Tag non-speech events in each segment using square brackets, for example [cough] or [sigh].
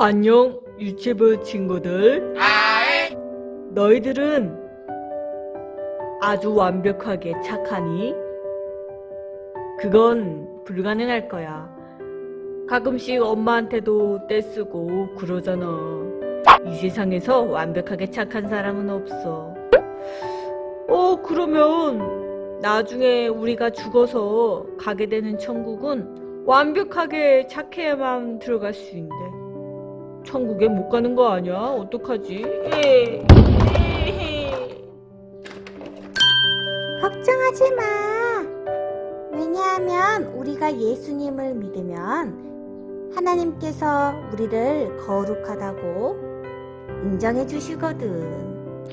안녕, 유치부 친구들. 너희들은 아주 완벽하게 착하니? 그건 불가능할 거야. 가끔씩 엄마한테도 떼쓰고 그러잖아. 이 세상에서 완벽하게 착한 사람은 없어. 어, 그러면 나중에 우리가 죽어서 가게 되는 천국은 완벽하게 착해야만 들어갈 수 있는데. 천국에 못 가는 거 아니야? 어떡하지? 예. [laughs] 걱정하지 마. 왜냐하면 우리가 예수님을 믿으면 하나님께서 우리를 거룩하다고 인정해 주시거든.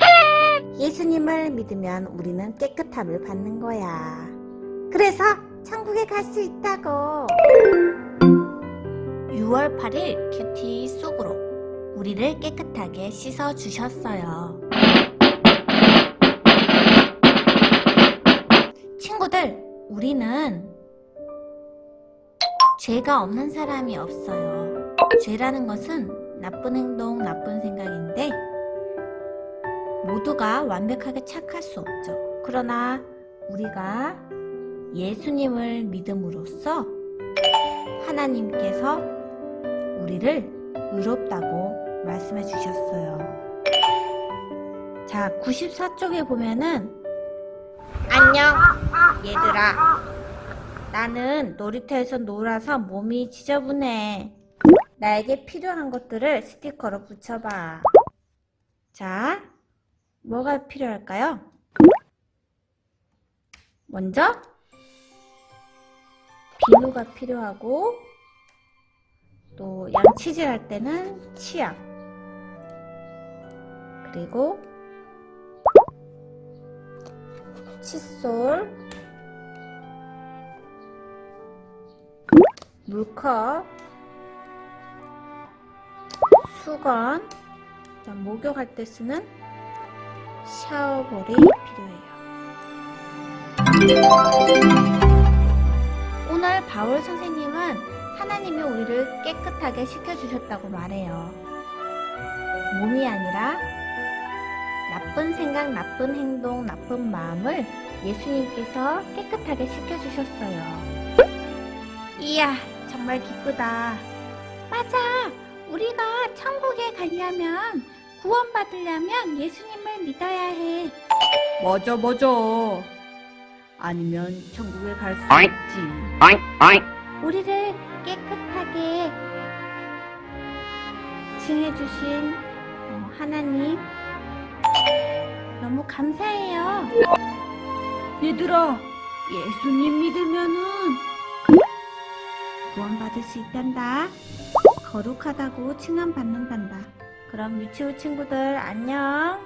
예수님을 믿으면 우리는 깨끗함을 받는 거야. 그래서 천국에 갈 수 있다고. 6월 8일 큐티 속으로 우리를 깨끗하게 씻어 주셨어요. 친구들, 우리는 죄가 없는 사람이 없어요. 죄라는 것은 나쁜 행동, 나쁜 생각인데 모두가 완벽하게 착할 수 없죠. 그러나 우리가 예수님을 믿음으로써 하나님께서 우리를 의롭다고 말씀해 주셨어요. 자, 94쪽에 보면은 안녕, 얘들아. 나는 놀이터에서 놀아서 몸이 지저분해. 나에게 필요한 것들을 스티커로 붙여봐. 자, 뭐가 필요할까요? 먼저, 비누가 필요하고, 또 양치질 할 때는 치약. 그리고 칫솔, 물컵, 수건, 자, 목욕할 때 쓰는 샤워볼이 필요해요. 오늘 바울 선생님은 하나님이 우리를 깨끗하게 씻겨주셨다고 말해요. 몸이 아니라 나쁜 생각, 나쁜 행동, 나쁜 마음을 예수님께서 깨끗하게 씻겨주셨어요. 이야, 정말 기쁘다. 맞아. 우리가 천국에 가려면, 구원받으려면 예수님을 믿어야 해. 맞아, 맞아. 아니면 천국에 갈 수. 없지. 우리를 깨끗하게 칭해주신 어, 하나님, 너무 감사해요. 얘들아, 예수님 믿으면은 구원받을 수 있단다. 거룩하다고 칭함 받는단다. 그럼 유치부 친구들 안녕.